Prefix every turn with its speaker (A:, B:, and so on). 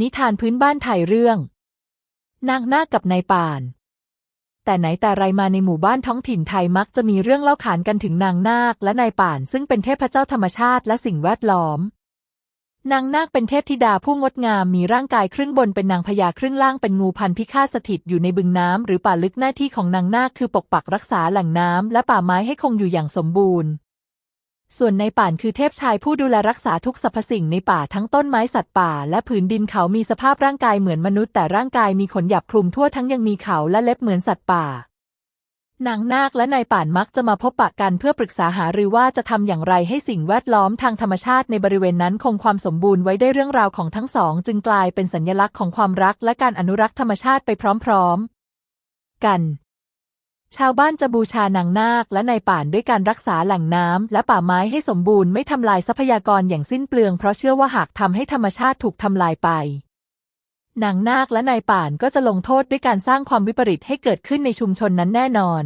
A: นิทานพื้นบ้านไทยเรื่อง นางนาคกับนายป่าน แต่ไหนแต่ไรมาในหมู่บ้านท้องถิ่นไทยมักจะมีเรื่องเล่าขานกันถึงนางนาคและนายป่าน ซึ่งเป็นเทพเจ้าธรรมชาติและสิ่งแวดล้อม นางนาคเป็นเทพธิดาผู้งดงามมีร่างกายครึ่งบนเป็นนางพญาครึ่งล่างเป็นงูพันธุ์พิฆาตสถิตอยู่ในบึงน้ำหรือป่าลึกหน้าที่ของนางนาคคือปกปักรักษาแหล่งน้ำและป่าไม้ให้คงอยู่อย่างสมบูรณ์ ส่วนในป่านคือเทพชายผู้ดูแลรักษาทุกสรรพสิ่งในป่าทั้งต้นไม้สัตว์ป่า และผืนดินเขามีสภาพร่างกายเหมือนมนุษย์ แต่ร่างกายมีขนหยับคลุมทั่วทั้งยังมีเขาและเล็บเหมือนสัตว์ป่านางนาคและนายป่านมักจะมาพบปะกันเพื่อปรึกษาหารือว่าจะทำอย่างไรให้สิ่งแวดล้อมทางธรรมชาติในบริเวณนั้นคงความสมบูรณ์ไว้ได้เรื่องราวของทั้งสอง จึงกลายเป็นสัญลักษณ์ของความรักและการอนุรักษ์ธรรมชาติไปพร้อมๆ กัน ชาวบ้านจะบูชานางนาคและนายป่านด้วยการรักษาแหล่งน้ำและป่าไม้ให้สมบูรณ์ไม่ทำลายทรัพยากรอย่างสิ้นเปลืองเพราะเชื่อว่าหากทำให้ธรรมชาติถูกทำลายไปนางนาคและนายป่านก็จะลงโทษด้วยการสร้างความวิปริตให้เกิดขึ้นในชุมชนนั้นแน่นอน